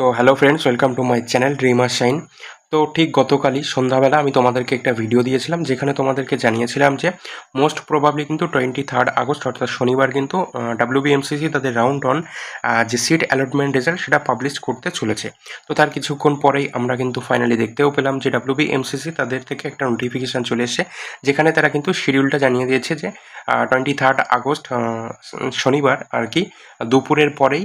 তো hello friends welcome to my channel dreamer shine তো ঠিক গতকালই সন্ধ্যাবেলা আমি তোমাদেরকে একটা ভিডিও দিয়েছিলাম, যেখানে তোমাদেরকে জানিয়েছিলাম যে মোস্ট প্রবাবলি কিন্তু টোয়েন্টি থার্ড আগস্ট, অর্থাৎ শনিবার কিন্তু ডাব্লিউবিএমসিসি তাদের রাউন্ড অন যে সিট অ্যালটমেন্ট রেজাল্ট সেটা পাবলিশ করতে চলেছে। তো তার কিছুক্ষণ পরেই আমরা কিন্তু ফাইনালি দেখতেও পেলাম যে ডাব্লিউবিএমসিসি তাদের থেকে একটা নোটিফিকেশান চলে এসেছে, যেখানে তারা কিন্তু শিডিউলটা জানিয়ে দিয়েছে যে টোয়েন্টি থার্ড আগস্ট শনিবার আর কি, দুপুরের পরেই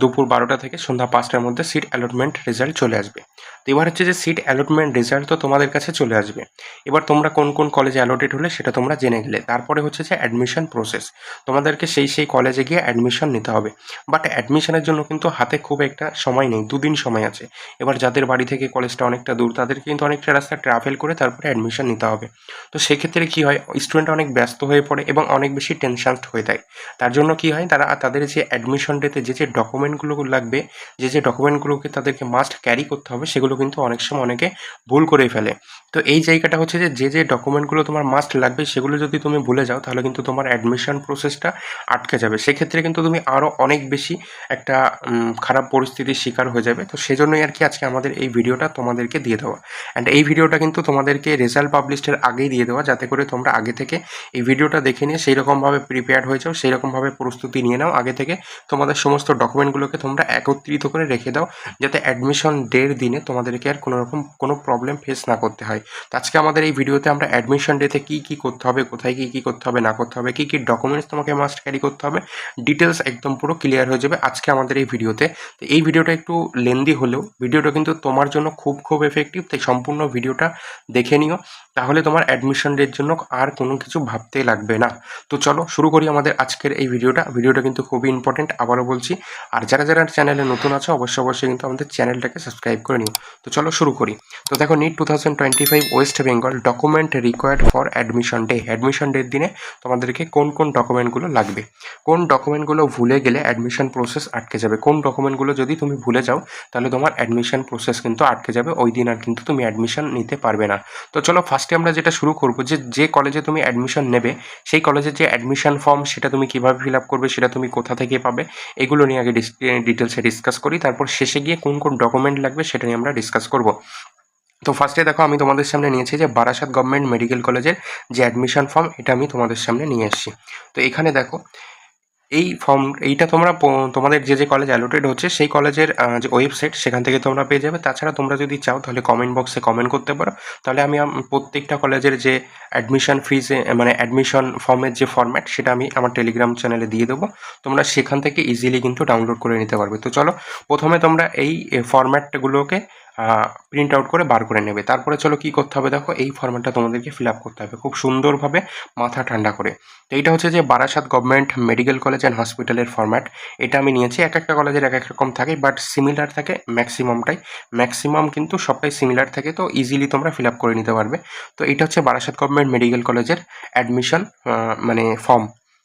দুপুর বারোটা থেকে সন্ধ্যা পাঁচটার মধ্যে সিট অ্যালটমেন্ট রেজাল্ট চলে আসবে। তো এবার হচ্ছে যে সিট অ্যালটমেন্ট রেজাল্ট তো তোমাদের কাছে চলে আসবে। এবার তোমরা কোন কোন কলেজে অ্যালোটেড হলে সেটা তোমরা জেনে গেলে। তারপরে হচ্ছে যে অ্যাডমিশন প্রসেস তোমাদেরকে সেই সেই কলেজে গিয়ে অ্যাডমিশন নিতে হবে। বাট অ্যাডমিশনের জন্য কিন্তু হাতে খুব একটা সময় নেই, দুদিন সময় আছে। এবার যাদের বাড়ি থেকে কলেজটা অনেকটা দূর, তাদেরকে কিন্তু অনেকটা রাস্তা ট্রাভেল করে তারপরে অ্যাডমিশন নিতে হবে। তো সেক্ষেত্রে কী হয় স্টুডেন্ট অনেক ব্যস্ত হয়ে পড়ে এবং অনেক বেশি টেনশানড হয়ে যায়। তার জন্য কী হয়, তারা, তাদের যে অ্যাডমিশন ডেতে যে যে ডকুমেন্টগুলো লাগবে, যে যে ডকুমেন্টগুলোকে তাদেরকে মাস্ট ক্যারি করতে হবে, সেগুলো কিন্তু অনেক সময় অনেকে ভুল করে ফেলে। তো এই জায়গাটা হচ্ছে যে যে যে ডকুমেন্টগুলো তোমার মাস্ট লাগবে, সেগুলো যদি তুমি ভুলে যাও, তাহলে কিন্তু তোমার অ্যাডমিশন প্রসেসটা আটকে যাবে। সেক্ষেত্রে কিন্তু তুমি আরও অনেক বেশি একটা খারাপ পরিস্থিতির শিকার হয়ে যাবে। তো সেজন্যই আর কি আজকে আমাদের এই ভিডিওটা তোমাদেরকে দিয়ে দেওয়া। অ্যান্ড এই ভিডিওটা কিন্তু তোমাদেরকে রেজাল্ট পাবলিশের আগেই দিয়ে দেওয়া, যাতে করে তোমরা আগে থেকে এই ভিডিওটা দেখে নিয়ে সেই রকমভাবে প্রিপেয়ার হয়ে যাও সেই রকমভাবে প্রস্তুতি নিয়ে নাও, আগে থেকে তোমাদের সমস্ত ডকুমেন্টগুলোকে তোমরা একত্রিত করে রেখে দাও, যাতে অ্যাডমিশন ডের দিনে তোমাদেরকে আর কোনো রকম কোনো প্রবলেম ফেস না করতে হয়। তো আজকে আমাদের এই ভিডিওতে আমরা অ্যাডমিশন ডেতে কী কী করতে হবে, কোথায় কী কী করতে হবে, না করতে হবে, কী কী ডকুমেন্টস তোমাকে মাস্ট ক্যারি করতে হবে ডিটেলস একদম পুরো ক্লিয়ার হয়ে যাবে আজকে আমাদের এই ভিডিওতে। তো এই ভিডিওটা একটু লেন্দি হলেও, ভিডিওটা কিন্তু তোমার জন্য খুব খুব এফেক্টিভ তাই সম্পূর্ণ ভিডিওটা দেখে নিও। তাহলে তোমার অ্যাডমিশন ডের জন্য আর কোনো কিছু ভাবতে লাগবে না। তো চলো শুরু করি আমাদের আজকের এই ভিডিওটা। ভিডিওটা কিন্তু খুবই ইম্পর্টেন্ট আবারও বলছি। আর যারা যারা চ্যানেলে নতুন আছো, অবশ্যই অবশ্যই কিন্তু আমাদের চ্যানেলটাকে সাবস্ক্রাইব করে নিও। তো চলো শুরু করি। তো দেখো NEET two thousand twenty five West Bengal document required for admission day admission ডের দিনে তোমাদেরকে কোন কোন ডকুমেন্টগুলো লাগবে? কোন ডকুমেন্টগুলো ভুলে গেলে অ্যাডমিশন প্রসেস আটকে যাবে? কোন ডকুমেন্টগুলো যদি তুমি ভুলে যাও, তাহলে তোমার অ্যাডমিশন প্রসেস কিন্তু আটকে যাবে। ওই দিন আর কিন্তু তুমি অ্যাডমিশন নিতে পারবে না। তো চলো ফার্স্টে আমরা যেটা শুরু করব, যে যে কলেজে তুমি অ্যাডমিশন নেবে, সেই কলেজের যে অ্যাডমিশন ফর্ম সেটা তুমি কীভাবে ফিল আপ করবে, সেটা তুমি কোথা থেকে পাবে, এগুলো নিয়ে আগে ডিটেলসে ডিসকাস করি। তারপর শেষে গিয়ে কোন কোন ডকুমেন্ট লাগবে, সেটা নিয়ে আমরা ডিসকাস করব। তো ফার্স্টে দেখো আমি তোমাদের সামনে নিয়েছি যে বারাসাত গভর্নমেন্ট মেডিকেল কলেজের যে অ্যাডমিশন ফর্ম এটা আমি তোমাদের সামনে নিয়ে এসেছি। তো এখানে দেখো, এই ফর্ম এইটা তোমরা তোমাদের যে যে কলেজ অ্যালোটেড হচ্ছে, সেই কলেজের যে ওয়েবসাইট সেখান থেকে তোমরা পেয়ে যাবে। তাছাড়া তোমরা যদি চাও, তাহলে কমেন্ট বক্সে কমেন্ট করতে পারো। তাহলে আমি প্রত্যেকটা কলেজের যে অ্যাডমিশন ফিজে মানে অ্যাডমিশন ফর্মের যে ফর্ম্যাট সেটা আমি আমার টেলিগ্রাম চ্যানেলে দিয়ে দেবো। তোমরা সেখান থেকে ইজিলি কিন্তু ডাউনলোড করে নিতে পারবে। তো চলো, প্রথমে তোমরা এই ফরম্যাটগুলোকে প্রিন্ট আউট করে বার করে নেবে। তারপরে চলো কি করতে হবে দেখো, এই ফরম্যাটটা তোমাদেরকে ফিল আপ করতে হবে খুব সুন্দরভাবে মাথা ঠান্ডা করে। তো এইটা হচ্ছে যে Barasat government medical college and হসপিটালের ফরম্যাট এটা আমি নিয়েছি, এক একটা কলেজের এক এক রকম থাকে বাট সিমিলার থাকে ম্যাক্সিমামটাই ম্যাক্সিমাম কিন্তু সবটাই সিমিলার থাকে, তো ইজিলি তোমরা ফিল আপ করে নিতে পারবে। তো এটা হচ্ছে বারাসাত গভর্নমেন্ট মেডিকেল কলেজের অ্যাডমিশন মানে ফর্ম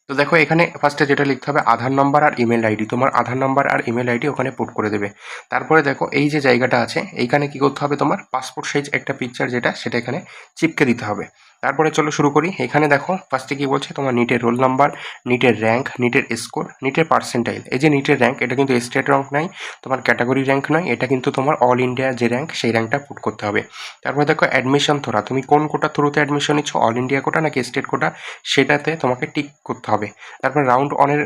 তো দেখো, এখানে ফার্স্টে যেটা লিখতে হবে, আধার নম্বর আর ইমেল আইডি তোমার আধার নম্বর আর ইমেল আইডি ওখানে পুট করে দেবে। তারপরে দেখো, এই যে জায়গাটা আছে, এইখানে কি করতে হবে তোমার? পাসপোর্ট সাইজ একটা পিকচার যেটা, সেটা এখানে চিপকে দিতে হবে। তারপরে চলো শুরু করি। এখানে দেখো ফার্স্টে কি বলছে? তোমার নিটের রোল নাম্বার নিটের র্যাঙ্ক নিটের স্কোর নিটের পার্সেন্টাইল এই যে নিটের র্যাঙ্ক এটা কিন্তু স্টেট র্যাঙ্ক নয়, তোমার ক্যাটাগরি র্যাঙ্ক নয়, এটা কিন্তু তোমার অল ইন্ডিয়া যে র্যাঙ্ক সেই র্যাঙ্কটা পুট করতে হবে। তারপরে দেখো অ্যাডমিশন থ্রোরা তুমি কোন কোটা থ্রুতে অ্যাডমিশন নিচ্ছ? অল ইন্ডিয়া কোটা নাকি স্টেট কোটা? সেটাতে তোমাকে টিক করতে হবে। তারপরে রাউন্ড ওয়ানের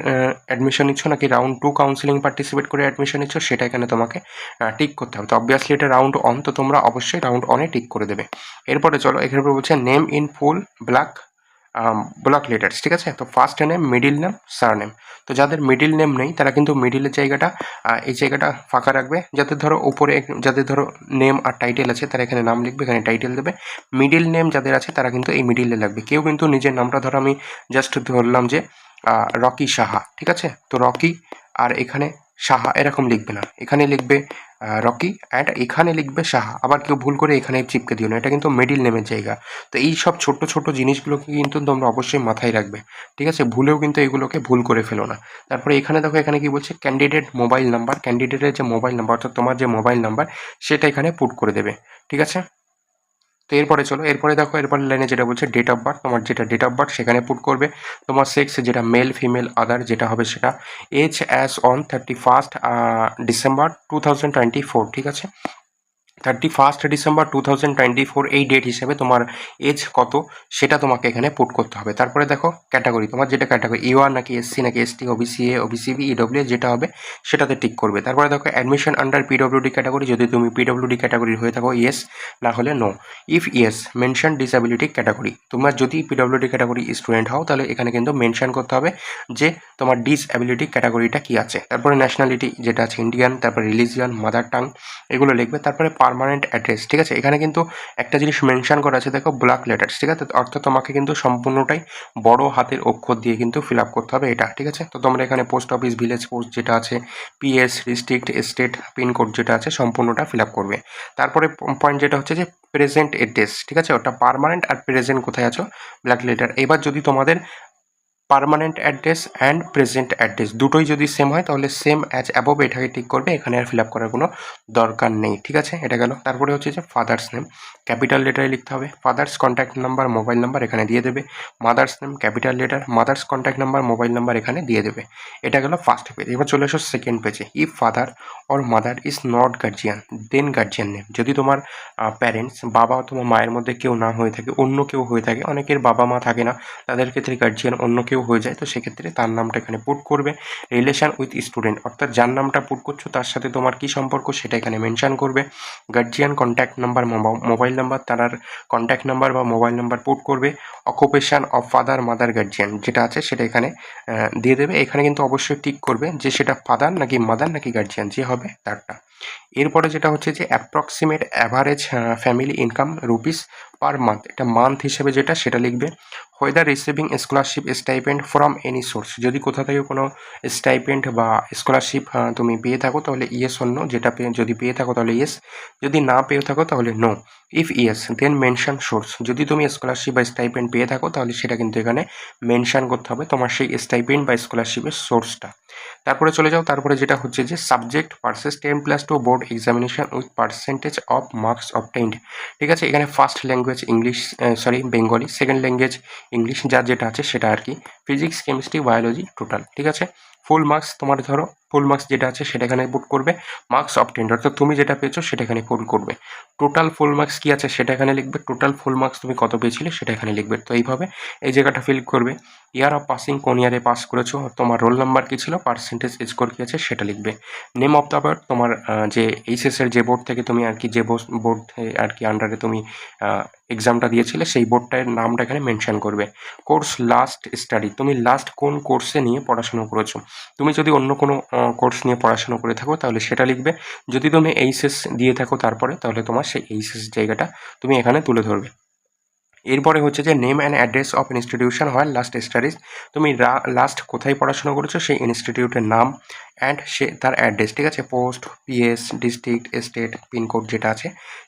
অ্যাডমিশন নিচ্ছ নাকি রাউন্ড টু কাউন্সিলিং পার্টিসিপেট করে অ্যাডমিশন নিচ্ছ? সেটা এখানে তোমাকে টিক করতে হবে। তো অবভিয়াসলি এটা রাউন্ড অন তো তোমরা অবশ্যই রাউন্ড অনে টিক করে দেবে। এরপরে চলো, এখানে বলছে name in full black block letters ঠিক আছে? তো first name middle name surname তো যাদের মিডিল নেম নেই, তারা কিন্তু মিডিলের জায়গাটা এই জায়গাটা ফাঁকা রাখবে। যাদের ধরো ওপরে যাদের ধরো নেম আর টাইটেল আছে, তারা এখানে নাম লিখবে, এখানে টাইটেল দেবে। মিডিল নেম যাদের আছে, তারা কিন্তু এই মিডিলে লাগবে। কেউ কিন্তু নিজের নামটা ধরো আমি জাস্ট ধরলাম যে রকি সাহা, ঠিক আছে? তো রকি আর এখানে সাহা এরকম লিখবে না। এখানে লিখবে রকি অ্যান্ড এখানে লিখবে সাহা। আবার কেউ ভুল করে এখানে চিপকে দিও না। এটা কিন্তু মিডিল নেমের জায়গা। তো এই সব ছোট ছোট জিনিসগুলোকে কিন্তু তোমরা অবশ্যই মাথায় রাখবে। ঠিক আছে? ভুলেও কিন্তু এগুলোকে ভুল করে ফেলো না। তারপরে এখানে দেখো, এখানে কি বলছে? ক্যান্ডিডেট মোবাইল নাম্বার ক্যান্ডিডেটের যে মোবাইল নাম্বার অর্থাৎ তোমার যে মোবাইল নাম্বার সেটা এখানে পুট করে দেবে। ঠিক আছে? তো এরপরে চলো, এরপরে দেখো এরপরে লাইনে যেটা বলছে ডেট অফ বার্থ তোমার যেটা ডেট অফ বার্থ সেখানে পুট করবে। তোমার সেক্স যেটা মেল ফিমেল আদার যেটা হবে সেটা age as on thirty first December two thousand twenty four ঠিক আছে? Thirty first December two thousand twenty four এই ডেট হিসেবে তোমার এজ কত, সেটা তোমাকে এখানে পুট করতে হবে। তারপরে দেখো ক্যাটাগরি তোমার যেটা ক্যাটাগরি ইউআর নাকি এসসি নাকি ST OBC A OBC B EW যেটা হবে, সেটাতে টিক করবে। তারপরে দেখো অ্যাডমিশন আন্ডার পিডব্লিউডি ক্যাটাগরি যদি তুমি পিডব্লিউডি ক্যাটাগরির হয়ে থাকো ইয়েস না হলে no if yes mention disability category তোমার যদি পিডব্লিউডি ক্যাটাগরি স্টুডেন্ট হও, তাহলে এখানে কিন্তু মেনশন করতে হবে যে তোমার ডিসএবিলিটি ক্যাটাগরিটা কি আছে। তারপরে ন্যাশনালিটি যেটা আছে ইন্ডিয়ান তারপরে রিলিজিয়ান মাদার টাং এগুলো লিখবে। তারপরে পার্মানেন্ট অ্যাড্রেস ঠিক আছে? এখানে কিন্তু একটা জিনিস মেনশন করা আছে, দেখো ব্ল্যাক লেটার্স ঠিক আছে? অর্থাৎ তোমাকে কিন্তু সম্পূর্ণটাই বড় হাতের অক্ষর দিয়ে কিন্তু ফিল আপ করতে হবে এটা, ঠিক আছে? তো তোমরা এখানে পোস্ট অফিস ভিলেজ পোস্ট যেটা আছে পিএস ডিস্ট্রিক্ট স্টেট পিনকোড যেটা আছে, সম্পূর্ণটা ফিল আপ করবে। তারপরে পয়েন্ট যেটা হচ্ছে যে প্রেজেন্ট অ্যাড্রেস ঠিক আছে? ওটা পার্মানেন্ট আর প্রেজেন্ট কোথায় আছো? ব্ল্যাক লেটার এবার যদি তোমাদের permanent address and present address দুটোই যদি সেম হয়, তাহলে সেম অ্যাজ অ্যাবভ এটাকে ঠিক করবে। এখানে আর ফিল আপ করার কোনো দরকার নেই, ঠিক আছে? এটা গেল। তারপরে হচ্ছে যে ফাদার্স নেম ক্যাপিটাল লেটারে লিখতে হবে। Father's contact number mobile number এখানে দিয়ে দেবে। Mother's name capital letter mother's contact number mobile number এখানে দিয়ে দেবে। এটা গেল ফার্স্ট পেজ এবার চলে এসো সেকেন্ড পেজে if father or mother is not guardian then guardian name যদি তোমার প্যারেন্টস বাবা অথবা মায়ের মধ্যে কেউ না হয়ে থাকে, অন্য কেউ হয়ে থাকে, অনেকের বাবা মা থাকে না, তাদের ক্ষেত্রে গার্জিয়ান অন্য কেউ হয়ে যায়, তো সেক্ষেত্রে তার নামটা এখানে পুট করবে। রিলেশন উইথ স্টুডেন্ট অর্থাৎ যার নামটা পুট করছ, তার সাথে তোমার কী সম্পর্ক সেটা এখানে মেনশান করবে। Guardian contact number mobile number তার কন্ট্যাক্ট নাম্বার বা মোবাইল নাম্বার পুট করবে। Occupation of father mother guardian যেটা আছে সেটা এখানে দিয়ে দেবে। এখানে কিন্তু অবশ্যই টিক করবে যে সেটা ফাদার নাকি মাদার নাকি গার্জিয়ান যে হবে তারটা। এরপরে যেটা হচ্ছে যে approximate average family income rupees per month এটা মান্থ হিসেবে যেটা সেটা লিখবে। Whether receiving scholarship stipend from any source যদি কোথা থেকে কোনো স্টাইপেন্ড বা স্কলারশিপ তুমি পেয়ে থাকো, তাহলে ইয়েস অন্য যেটা পেয়ে যদি পেয়ে থাকো, তাহলে ইয়েস যদি না পেয়ে থাকো, তাহলে no if yes then mention source যদি তুমি স্কলারশিপ বা স্টাইপেন্ড পেয়ে থাকো, তাহলে সেটা কিন্তু এখানে মেনশান করতে হবে তোমার সেই স্টাইপেন্ড বা স্কলারশিপের সোর্সটা তারপরে চলে যাও, তারপরে যেটা হচ্ছে যে subject passes ten plus two board examination with percentage of marks obtained ঠিক আছে? এখানে first language English sorry Bengali second language English যার যেটা আছে সেটা আর কি। ফিজিক্স কেমিস্ট্রি বায়োলজি টোটাল ঠিক আছে? ফুল মার্কস তোমার ধরো ফুল মার্কস যেটা আছে সেটা এখানে পুট করবে মার্কস অবটেন্ড অর্থাৎ তুমি যেটা পেয়েছ সেটা এখানে পুট করবে। টোটাল ফুল মার্কস কী আছে সেটা এখানে লিখবে। টোটাল ফুল মার্কস তুমি কত পেয়েছিলে সেটা এখানে লিখবে। তো এইভাবে এই জায়গাটা ফিল করবে। ইয়ার অফ পাসিং কোন ইয়ারে পাস করেছ, তোমার রোল নাম্বার কী ছিল পার্সেন্টেজ স্কোর কী আছে সেটা লিখবে। নেম অফ দ্য বোর্ড তোমার যে এইচএসের যে বোর্ড থেকে তুমি আর কি যে বোর্ড আর কি আন্ডারে তুমি এক্সামটা দিয়েছিলে, সেই বোর্ডটার নামটা এখানে মেনশন করবে। কোর্স লাস্ট স্টাডি তুমি লাস্ট কোন কোর্সে নিয়ে পড়াশোনা করেছ? তুমি যদি অন্য কোনো কোর্স নিয়ে পড়াশোনা করে থাকো, তাহলে সেটা লিখবে। যদি তুমি এইচএস দিয়ে থাকো তারপরে, তাহলে তোমার সেই এইচএস জায়গাটা তুমি এখানে তুলে ধরবে। এরপরে হচ্ছে যে name and address of institution হয় লাস্ট স্টাডিজ তুমি লাস্ট কোথায় পড়াশোনা করেছ, সেই ইনস্টিটিউটের নাম অ্যান্ড সে তার অ্যাড্রেস ঠিক আছে? Post PS district state pincode যেটা আছে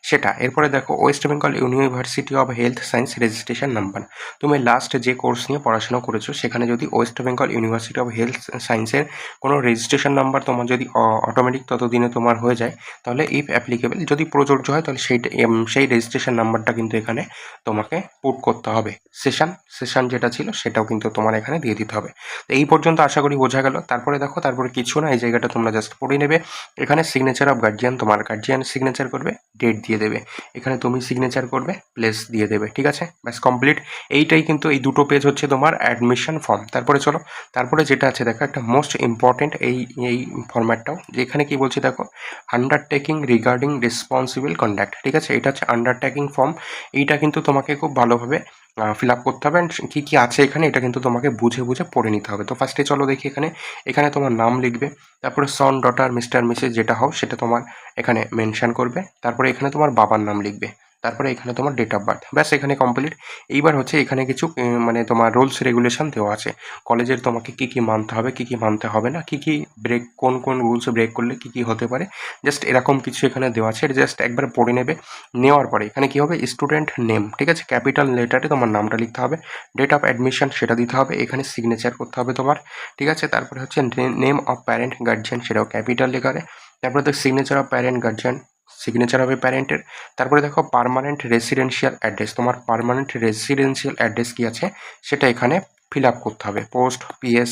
সেটা। এরপরে দেখো West Bengal University of Health Science registration number তুমি লাস্ট যে কোর্স নিয়ে পড়াশোনা করেছ সেখানে যদি West Bengal University of Health সায়েন্সের কোনো রেজিস্ট্রেশন নাম্বার তোমার যদি অটোমেটিক ততদিনে তোমার হয়ে যায় তাহলে ইফ অ্যাপ্লিকেবল যদি প্রযোজ্য হয় তাহলে এম, সেই রেজিস্ট্রেশন নাম্বারটা কিন্তু এখানে তোমাকে পুট করতে হবে। সেশন সেশন যেটা ছিল সেটাও কিন্তু তোমার এখানে দিয়ে দিতে হবে। তো এই পর্যন্ত আশা করি বোঝা গেল। তারপরে দেখো তারপরে কিছু না, এই জায়গাটা তোমরা জাস্ট পড়ে নেবে। এখানে সিগনেচার অফ গার্জিয়ান তোমার গার্জিয়ান সিগনেচার করবে ডেট দিয়ে দেবে। এখানে তুমি সিগনেচার করবে প্লেস দিয়ে দেবে, ঠিক আছে? ব্যাস কমপ্লিট এইটাই কিন্তু এই দুটো পেজ হচ্ছে তোমার অ্যাডমিশন ফর্ম তারপরে চলো, তারপরে যেটা আছে, দেখো একটা মোস্ট ইম্পর্টেন্ট এই এই ফরম্যাটটাও যেখানে কি বলছে, দেখো আন্ডারটেকিং রিগার্ডিং রেসপন্সিবল কন্ডাক্ট ঠিক আছে? এটা হচ্ছে আন্ডারটেকিং ফর্ম এইটা কিন্তু তোমাকে খুব ভালোভাবে ফিল আপ করতে হবে অ্যান্ড কী কী আছে এখানে এটা কিন্তু তোমাকে বুঝে বুঝে পড়ে নিতে হবে। তো ফার্স্টে চলো দেখি এখানে। এখানে তোমার নাম লিখবে, তারপরে সন ডটার মিস্টার মিসেস যেটা হও সেটা তোমার এখানে মেনশন করবে, তারপরে এখানে তোমার বাবার নাম লিখবে। তারপরে এখানে তোমার ডেট অফ বার্থ ব্যাস, এখানে কমপ্লিট এইবার হচ্ছে এখানে কিছু মানে তোমার রুলস রেগুলেশন দেওয়া আছে। কলেজের তোমাকে কী কী মানতে হবে, কী কী মানতে হবে না, কী কী ব্রেক কোন কোন রুলস ব্রেক করলে কী কী হতে পারে। জাস্ট এরকম কিছু এখানে দেওয়া আছে। জাস্ট একবার পড়ে নেবে। নেওয়ার পরে এখানে কী হবে? স্টুডেন্ট নেম ঠিক আছে? ক্যাপিটাল লেটারে তোমার নামটা লিখতে হবে। ডেট অফ অ্যাডমিশন সেটা দিতে হবে। এখানে সিগনেচার করতে হবে তোমার। ঠিক আছে? তারপরে হচ্ছে নেম অফ প্যারেন্ট গার্জিয়ান সেটাও ক্যাপিটাল লেখারে তারপরে তো signature of parent guardian signature হবে প্যারেন্টের তারপরে দেখো পার্মানেন্ট রেসিডেন্সিয়াল অ্যাড্রেস তোমার পার্মানেন্ট রেসিডেন্সিয়াল অ্যাড্রেস কী আছে? সেটা এখানে ফিল আপ করতে হবে। Post PS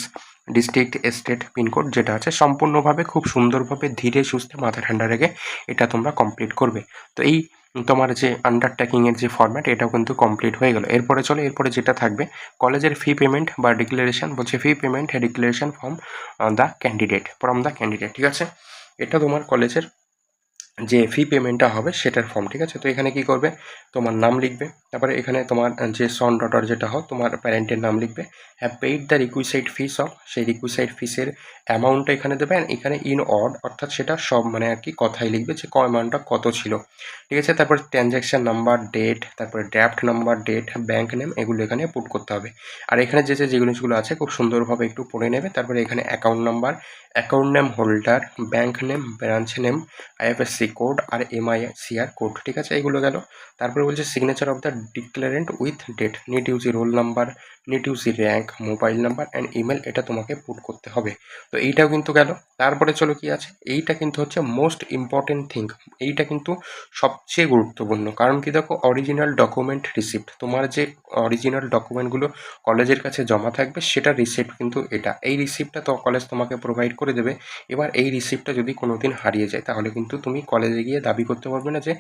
district state pincode যেটা আছে, সম্পূর্ণভাবে খুব সুন্দরভাবে ধীরে সুস্থে মাথা ঠান্ডা রেখে এটা তোমরা কমপ্লিট করবে। তো এই তোমার যে আন্ডারটেকিংয়ের যে ফর্ম্যাট এটাও কিন্তু কমপ্লিট হয়ে গেল। এরপরে চলো, এরপরে যেটা থাকবে, কলেজের ফি পেমেন্ট বা ডিক্লারেশন বলছে fee payment declaration form the candidate from the candidate ঠিক আছে? এটা তোমার কলেজের যে ফি পেমেন্টটা হবে সেটার ফর্ম ঠিক আছে? তো এখানে কি করবে? তোমার নাম লিখবে। তারপরে এখানে তোমার যে সন ডটার যেটা হোক, তোমার প্যারেন্টের নাম লিখবে। Have paid the requisite fees of সেই রিকুইসাইড ফিসের অ্যামাউন্টটা এখানে দেবে। এখানে ইন অড অর্থাৎ সেটা সব মানে আর কি কথাই লিখবে যে ক অ্যামাউন্টটা কত ছিল। ঠিক আছে? তারপর ট্রানজ্যাকশান নাম্বার ডেট তারপরে draft number date bank name এগুলো এখানে পুট করতে হবে। আর এখানে যে যে যে জিনিসগুলো আছে, খুব সুন্দরভাবে একটু পড়ে নেবে। তারপরে এখানে account number account name holder bank name branch name IFSC code আর এমআইসিআর কোড ঠিক আছে? এগুলো গেল। তারপরে বলছে signature of the declarant with date NEET UG roll number NEET UG rank mobile number and email এটা তোমাকে পুট করতে হবে। তো এইটাও কিন্তু গেল। তারপরে চলো কি আছে? এইটা কিন্তু হচ্ছে মোস্ট ইম্পর্টেন্ট থিং এইটা কিন্তু সবচেয়ে গুরুত্বপূর্ণ। কারণ কি দেখো অরিজিনাল ডকুমেন্ট রিসিপ্ট তোমার যে অরিজিনাল ডকুমেন্টগুলো কলেজের কাছে জমা থাকবে, সেটা রিসিপ্ট কিন্তু এটা। এই রিসিপ্টটা তো কলেজ তোমাকে প্রোভাইড করে দেবে। এবার এই রিসিপ্টটা যদি কোনো দিন হারিয়ে যায়, তাহলে কিন্তু তুমি কলেজে গিয়ে দাবি করতে পারবে না যে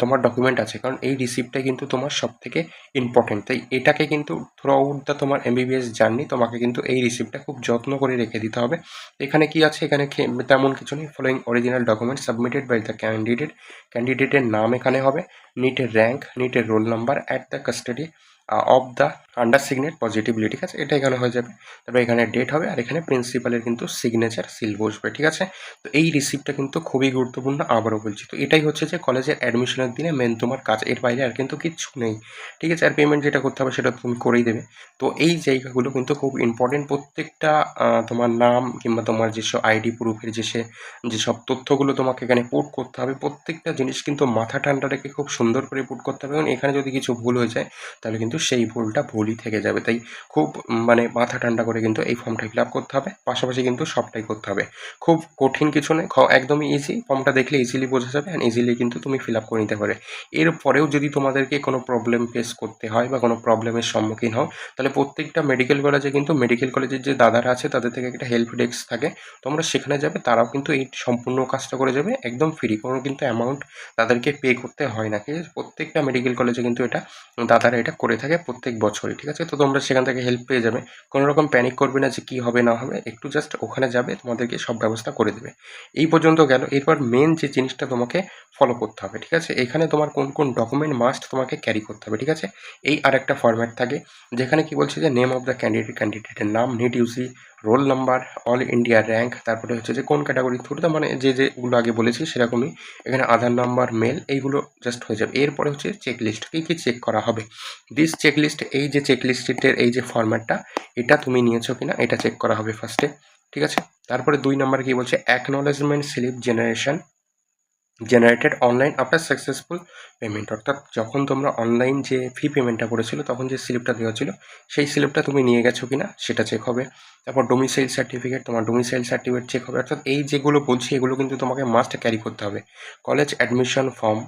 তোমার ডকুমেন্ট আছে। কারণ এই রিসিপ্টটা কিন্তু তোমার সব থেকে ইম্পর্টেন্ট তাই এটাকে কিন্তু থ্রু আউট দ্য তোমার এমবিবিএস জার্নি তোমাকে কিন্তু এই রিসিপ্টটা খুব যত্ন করে রেখে দিতে হবে। এখানে কি আছে? এখানে তেমন কিছু নেই। Following original document submitted by the candidate ক্যান্ডিডেটের নাম এখানে হবে নিটের rank নিটের roll number at the custody of the undersigned positively ঠিক আছে? এটা এখানে হয়ে যাবে। তারপরে এখানে ডেট হবে আর এখানে প্রিন্সিপালের কিন্তু সিগনেচার সিল বসবে, ঠিক আছে? তো এই রিসিপ্টটা কিন্তু খুবই গুরুত্বপূর্ণ আবারও বলছি। তো এটাই হচ্ছে যে কলেজের অ্যাডমিশনের দিনে মেন তোমার কাজ। এর বাইরে আর কিন্তু কিচ্ছু নেই, ঠিক আছে? আর পেমেন্ট যেটা করতে হবে সেটা তুমি করেই দেবে। তো এই জায়গাগুলো কিন্তু খুব ইম্পর্টেন্ট প্রত্যেকটা তোমার নাম কিংবা তোমার যেসব আইডি প্রুফের যে সে যেসব তথ্যগুলো তোমাকে এখানে পুট করতে হবে, প্রত্যেকটা জিনিস কিন্তু মাথা ঠান্ডা রেখে খুব সুন্দর করে পুট করতে হবে। এবং এখানে যদি কিছু ভুল হয়ে যায়, তাহলে কিন্তু সেই ভুলটা ভুলই থেকে যাবে। তাই খুব মানে মাথা ঠান্ডা করে কিন্তু এই ফর্মটা ফিল আপ করতে হবে। পাশাপাশি কিন্তু সবটাই করতে হবে। খুব কঠিন কিছু খ- একদমই ইজি ফর্মটা দেখলে ইজিলি বোঝা যাবে অ্যান্ড ইজিলি কিন্তু তুমি ফিল আপ করে নিতে পারে। এরপরেও যদি তোমাদেরকে কোনো প্রবলেম ফেস করতে হয় বা কোনো প্রবলেমের সম্মুখীন হও, তাহলে প্রত্যেকটা মেডিকেল কলেজে কিন্তু মেডিকেল কলেজের যে দাদারা আছে, তাদের থেকে একটা হেল্প ডেস্ক থাকে। তোমরা সেখানে যাবে, তারাও কিন্তু এই সম্পূর্ণ কাজটা করে যাবে, একদম ফ্রি কোনো কিন্তু অ্যামাউন্ট তাদেরকে পে করতে হয় না। ঠিক আছে প্রত্যেকটা মেডিকেল কলেজে কিন্তু এটা, দাদারা এটা করে থাকে প্রত্যেক বছরই। ঠিক আছে? তো তোমরা সেখান থেকে হেল্প পেয়ে যাবে। কোনো রকম প্যানিক করবে না যে কী হবে, না হবে। একটু জাস্ট ওখানে যাবে, তোমাদেরকে সব ব্যবস্থা করে দেবে। এই পর্যন্ত গেল। এরপর মেন যে জিনিসটা তোমাকে ফলো করতে হবে, ঠিক আছে? এখানে তোমার কোন কোন ডকুমেন্ট মাস্ট তোমাকে ক্যারি করতে হবে, ঠিক আছে? এই আর একটা ফরম্যাট থাকে, যেখানে কি বলছে যে নেম অফ দ্য ক্যান্ডিডেট ক্যান্ডিডেটের নাম NEET UG roll number all India rank তারপরে হচ্ছে যে কোন ক্যাটাগরি থ্রুতে মানে যে যেগুলো আগে বলেছি সেরকমই। এখানে আধার নাম্বার মেল এইগুলো জাস্ট হয়ে যাবে। এরপরে হচ্ছে চেক লিস্ট কী কী চেক করা হবে? দিস চেক লিস্ট এই যে চেক লিস্টের এই যে ফরম্যাটটা এটা তুমি নিয়েছো কিনা, এটা চেক করা হবে ফার্স্টে ঠিক আছে? তারপরে দুই নাম্বার কি বলছে? Acknowledgement slip generation generated online after successful payment অর্থাৎ যখন তোমরা অনলাইন যে ফি পেমেন্টটা করেছিল, তখন যে স্লিপটা দেওয়া ছিল, সেই স্লিপটা তুমি নিয়ে গেছো কিনা, সেটা চেক হবে। তারপর ডোমিসাইল সার্টিফিকেট তোমার ডোমিসাইল সার্টিফিকেট চেক হবে। অর্থাৎ এই যেগুলো বলছি, এগুলো কিন্তু তোমাকে মাস্ট ক্যারি করতে হবে। College admission form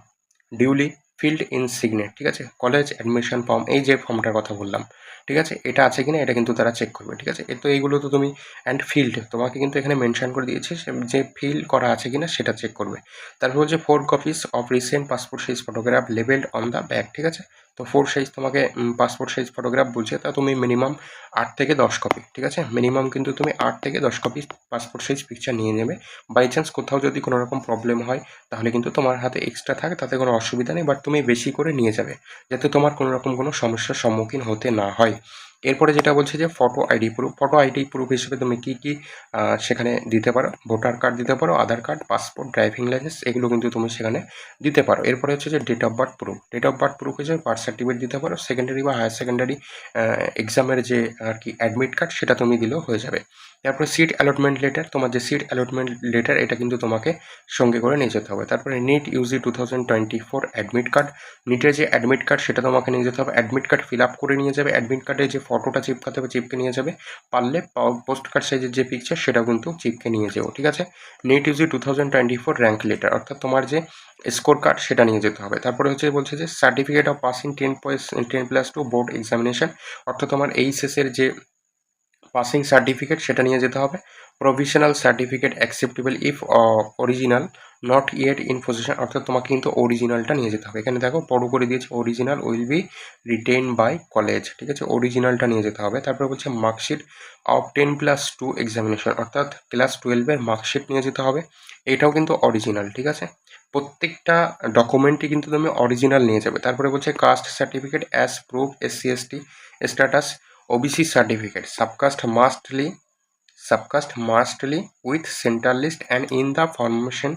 duly filled in signed ঠিক আছে? কলেজ অ্যাডমিশন ফর্ম, এই যে ফর্মটার কথা বললাম, ঠিক আছে? এটা আছে কিনা এটা কিন্তু তারা চেক করবে, ঠিক আছে? তো এইগুলো তো তুমি অ্যান্ড ফিল্ড তোমাকে কিন্তু এখানে মেনশন করে দিয়েছে যে ফিল করা আছে কিনা সেটা চেক করবে। তারপর হচ্ছে four copies of recent passport size photograph labelled on the back ঠিক আছে? তো ফোর সাইজ তোমাকে পাসপোর্ট সাইজ ফটোগ্রাফ বলছে, তা তুমি মিনিমাম আট থেকে দশ কপি ঠিক আছে? মিনিমাম কিন্তু তুমি আট থেকে দশ কপি পাসপোর্ট সাইজ পিকচার নিয়ে নেবে। বাই চান্স কোথাও যদি কোনো রকম প্রবলেম হয়, তাহলে কিন্তু তোমার হাতে এক্সট্রা থাকে, তাতে কোনো অসুবিধা নেই বাট তুমি বেশি করে নিয়ে যাবে, যাতে তোমার কোনো রকম কোনো সমস্যার সম্মুখীন হতে না হয়। এরপরে যেটা বলছে যে photo ID proof photo ID proof হিসেবে তুমি কী কী সেখানে দিতে পারো? ভোটার কার্ড দিতে পারো Aadhaar card passport driving licence এগুলো কিন্তু তুমি সেখানে দিতে পারো। এরপরে হচ্ছে যে date of birth proof date of birth proof হিসেবে বার্থ সার্টিফিকেট দিতে পারো। সেকেন্ডারি বা হায়ার সেকেন্ডারি এক্সামের যে আর কি অ্যাডমিট কার্ড সেটা তুমি দিলেও হয়ে যাবে। তারপরে সিট অ্যালটমেন্ট লেটার তোমার যে সিট অ্যালটমেন্ট লেটার এটা কিন্তু তোমাকে সঙ্গে করে নিয়ে যেতে হবে। তারপরে NEET UG two thousand twenty four admit card নিটের যে অ্যাডমিট কার্ড সেটা তোমাকে নিয়ে যেতে হবে। অ্যাডমিট কার্ড ফিল আপ করে নিয়ে যাবে। অ্যাডমিট কার্ডে যে ফটোটা চিপকাতে হবে চিপকে নিয়ে যাবে। পারলে পোস্ট কার্ড সাইজের যে পিকচার সেটাও কিন্তু চিপকে নিয়ে যাব, ঠিক আছে? NEET UG two thousand twenty four rank letter অর্থাৎ তোমার যে স্কোর কার্ড সেটা নিয়ে যেতে হবে। তারপরে হচ্ছে বলছে যে certificate of passing ten ten plus two board examination অর্থাৎ তোমার এইচএসের যে পাসিং সার্টিফিকেট সেটা নিয়ে যেতে হবে। Provisional certificate acceptable if original not yet in position অর্থাৎ তোমাকে কিন্তু অরিজিনালটা নিয়ে যেতে হবে। এখানে দেখো বড় করে দিয়েছে original will be retain by college ঠিক আছে? অরিজিনালটা নিয়ে যেতে হবে। তারপরে বলছে marksheet of ten plus two examination অর্থাৎ ক্লাস টুয়েলভের মার্কশিট নিয়ে যেতে হবে। এটাও কিন্তু অরিজিনাল ঠিক আছে? প্রত্যেকটা ডকুমেন্টই কিন্তু তুমি অরিজিনাল নিয়ে যাবে। তারপরে বলছে caste certificate as proof SC ST status OBC certificate subcaste mostly subcast mustly with center list and in the formation,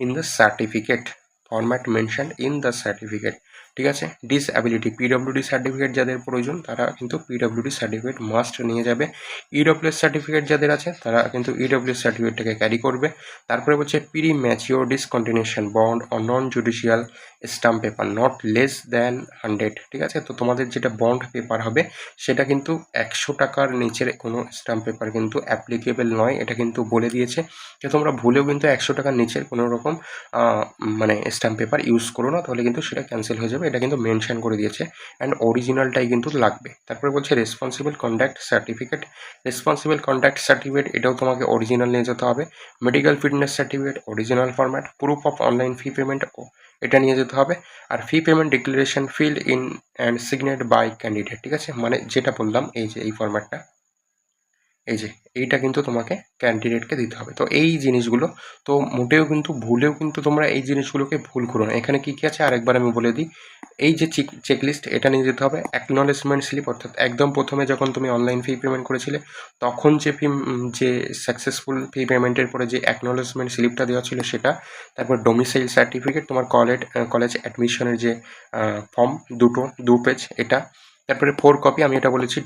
in the certificate, format mentioned in the certificate. ঠিক আছে? ডিসঅ্যাবিলিটি পিডব্লিউডি সার্টিফিকেট যাদের প্রয়োজন, তারা কিন্তু PWD certificate must নিয়ে যাবে। EWS certificate যাদের আছে, তারা কিন্তু ইডব্লিউএস সার্টিফিকেটটাকে ক্যারি করবে। তারপরে হচ্ছে premature discontinuation bond O non judicial stamp paper not less than hundred ঠিক আছে? তো তোমাদের যেটা বন্ড পেপার হবে, সেটা কিন্তু একশো টাকার নিচের কোনো স্টাম্প পেপার কিন্তু অ্যাপ্লিকেবল নয়। এটা কিন্তু বলে দিয়েছে যে তোমরা ভুলেও কিন্তু একশো টাকার নিচের কোনো রকম মানে স্টাম্প পেপার ইউজ করো না, তাহলে কিন্তু সেটা ক্যান্সেল হয়ে যাবে। এটা কিন্তু মেনশন করে দিয়েছে অ্যান্ড অরিজিনালটাই কিন্তু লাগবে। তারপরে বলছে responsible conduct certificate responsible conduct certificate এটাও তোমাকে অরিজিনাল নিয়ে যেতে হবে। Medical fitness certificate original format proof of online fee payment এটা নিয়ে যেতে হবে। আর fee payment declaration filled in and signed by candidate ঠিক আছে? মানে যেটা বললাম, এই যে, এই ফরম্যাটটা এই যে, এইটা কিন্তু তোমাকে ক্যান্ডিডেটকে দিতে হবে। তো এই জিনিসগুলো, তো মোটেও কিন্তু, ভুলেও কিন্তু তোমরা এই জিনিসগুলোকে ভুল করো না। এখানে কী কী আছে? আরেকবার আমি বলে দিই। এই যে চেক চেকলিস্ট এটা নিয়ে যেতে হবে। অ্যাকনলেজমেন্ট স্লিপ অর্থাৎ একদম প্রথমে যখন তুমি অনলাইন ফি পেমেন্ট করেছিলে, তখন যে ফি যে সাকসেসফুল ফি পেমেন্টের পরে যে অ্যাকনলেজমেন্ট স্লিপটা দেওয়া ছিল সেটা, তারপর ডোমিসাইল সার্টিফিকেট তোমার কলেজ কলেজ অ্যাডমিশনের যে ফর্ম দুটো, দু পেজ এটা তারপরে ফোর কপি আমি এটা বলেছি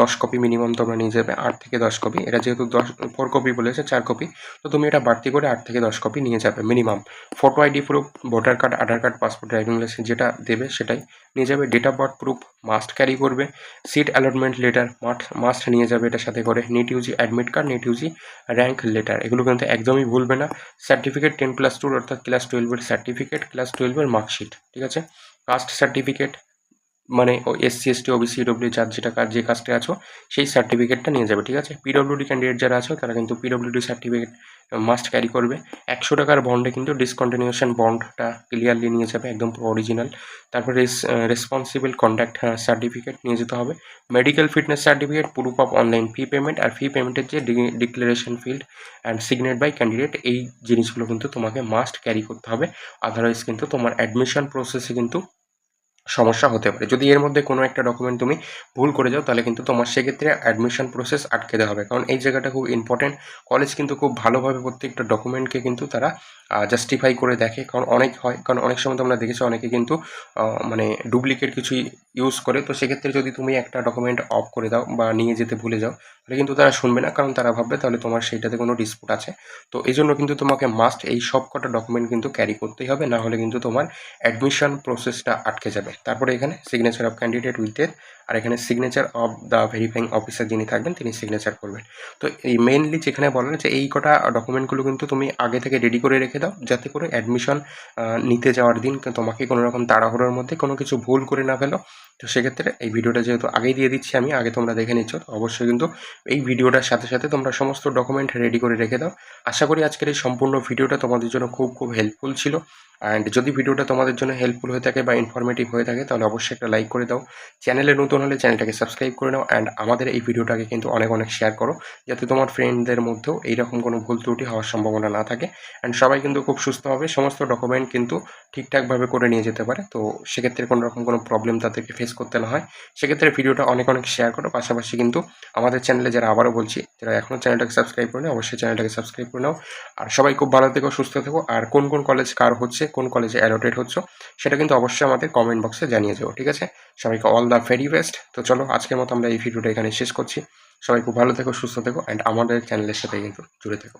দশ কপি মিনিমাম তোমরা নিয়ে যাবে, আট থেকে দশ কপি এটা যেহেতু দশ ফোর কপি বলেছে, চার কপি তো তুমি এটা বাড়তি করে আট থেকে দশ কপি নিয়ে যাবে minimum photo ID proof voter card Aadhaar card passport driving licence যেটা দেবে সেটাই নিয়ে যাবে। Date of birth proof must carry করবে। সিট অ্যালটমেন্ট লেটার মাস্ট নিয়ে যাবে এটার সাথে করে। NEET UG admit card NEET UG rank letter এগুলো কিন্তু একদমই ভুলবে না। সার্টিফিকেট টেন প্লাস টুর অর্থাৎ ক্লাস টুয়েলভের সার্টিফিকেট ক্লাস টুয়েলভের মার্কশিট ঠিক আছে? কাস্ট সার্টিফিকেট মানে ও এসসি এসটি ওবিসি ডব্লিউ যার যেটা কাজ যে কাজটা আছো, সেই সার্টিফিকেটটা নিয়ে যাবে, ঠিক আছে? পিডব্লিউডি ক্যান্ডিডেট যারা আছো, তারা কিন্তু পিডব্লিউডি সার্টিফিকেট মাস্ট ক্যারি করবে। একশো টাকার বন্ডে কিন্তু ডিসকন্টিনিউশন বন্ডটা ক্লিয়ারলি নিয়ে যাবে, একদম অরিজিনাল তারপরে রেসপন্সিবল কন্ডাক্ট সার্টিফিকেট নিয়ে যেতে হবে। Medical fitness certificate proof of online fee payment R fee পেমেন্টের যে declaration filled and signed by candidate এই জিনিসগুলো কিন্তু তোমাকে মাস্ট ক্যারি করতে হবে। আদারওয়াইজ কিন্তু তোমার অ্যাডমিশন প্রসেসে কিন্তু সমস্যা হতে পারে। যদি এর মধ্যে কোনো একটা ডকুমেন্ট তুমি ভুল করে যাও, তাহলে কিন্তু তোমার সেক্ষেত্রে অ্যাডমিশন প্রসেস আটকে দেওয়া হবে। কারণ এই জায়গাটা খুব ইম্পর্টেন্ট কলেজ কিন্তু খুব ভালোভাবে প্রত্যেকটা ডকুমেন্টকে কিন্তু তারা জাস্টিফাই করে দেখে। কারণ অনেক হয়, কারণ অনেক সময় তোমরা দেখেছ অনেকে কিন্তু মানে ডুপ্লিকেট কিছু ইউজ করে। তো সেক্ষেত্রে যদি তুমি একটা ডকুমেন্ট অফ করে দাও বা নিয়ে যেতে ভুলে যাও, তাহলে কিন্তু তারা শুনবে না। কারণ তারা ভাববে তাহলে তোমার সেইটাতে কোনো ডিসপুট আছে। তো এই জন্য কিন্তু তোমাকে মাস্ট এই সব কটা ডকুমেন্ট কিন্তু ক্যারি করতেই হবে। না হলে কিন্তু তোমার অ্যাডমিশন প্রসেসটা আটকে যাবে। তারপরে এখানে সিগনেচার অফ ক্যান্ডিডেট উইথ আর এখানে signature of the verifying officer যিনি থাকবেন, তিনি সিগনেচার করবেন। তো এই মেনলি যেখানে বলেন যে এই কটা ডকুমেন্টগুলো কিন্তু তুমি আগে থেকে রেডি করে রেখে দাও, যাতে করে অ্যাডমিশন নিতে যাওয়ার দিন তোমাকে কোনোরকম তাড়াহুড়োর মধ্যে কোনো কিছু ভুল করে না ফেলো। তো সেক্ষেত্রে এই ভিডিওটা যেহেতু আগেই দিয়ে দিচ্ছি আমি, আগে তোমরা দেখে নিচ্ছ অবশ্যই কিন্তু এই ভিডিওটার সাথে সাথে তোমরা সমস্ত ডকুমেন্ট রেডি করে রেখে দাও। আশা করি আজকের এই সম্পূর্ণ ভিডিওটা তোমাদের জন্য খুব খুব হেল্পফুল ছিল। অ্যান্ড যদি ভিডিওটা তোমাদের জন্য হেল্পফুল হয়ে থাকে বা ইনফরমেটিভ হয়ে থাকে, তাহলে অবশ্যই একটা লাইক করে দাও। চ্যানেলে নতুন হলে চ্যানেলটাকে সাবস্ক্রাইব করে নাও। অ্যান্ড আমাদের এই ভিডিওটাকে কিন্তু অনেক অনেক শেয়ার করো, যাতে তোমার ফ্রেন্ডদের মধ্যেও এইরকম কোনো ভুল ত্রুটি হওয়ার সম্ভাবনা না থাকে। অ্যান্ড সবাই কিন্তু খুব সুস্থভাবে সমস্ত ডকুমেন্ট কিন্তু ঠিকঠাকভাবে করে নিয়ে যেতে পারে। তো সেক্ষেত্রে কোনো রকম কোনো প্রবলেম তাদেরকে ফেস করতে না হয়, সেক্ষেত্রে ভিডিওটা অনেক অনেক শেয়ার করো। পাশাপাশি কিন্তু আমাদের চ্যানেলে যারা আবারও বলছি, যারা এখনও চ্যানেলটাকে সাবস্ক্রাইব করে নাও অবশ্যই চ্যানেলটাকে সাবস্ক্রাইব করে নাও। আর সবাই খুব ভালো থেকো, সুস্থ থেকো। আর কোন কোন কলেজ কার হচ্ছে, কোন কলেজে অ্যালোটেড হচ্ছে, সেটা কিন্তু অবশ্যই আমাদের কমেন্ট বক্সে জানিয়ে যাব ঠিক আছে? সবাইকে অল দ্য ভেরি বেস্ট তো চলো, আজকের মতো আমরা এই ভিডিওটা এখানে শেষ করছি। সবাই খুব ভালো থেকো, সুস্থ থেকো অ্যান্ড আমাদের চ্যানেলের সাথে কিন্তু জুড়ে থেকো।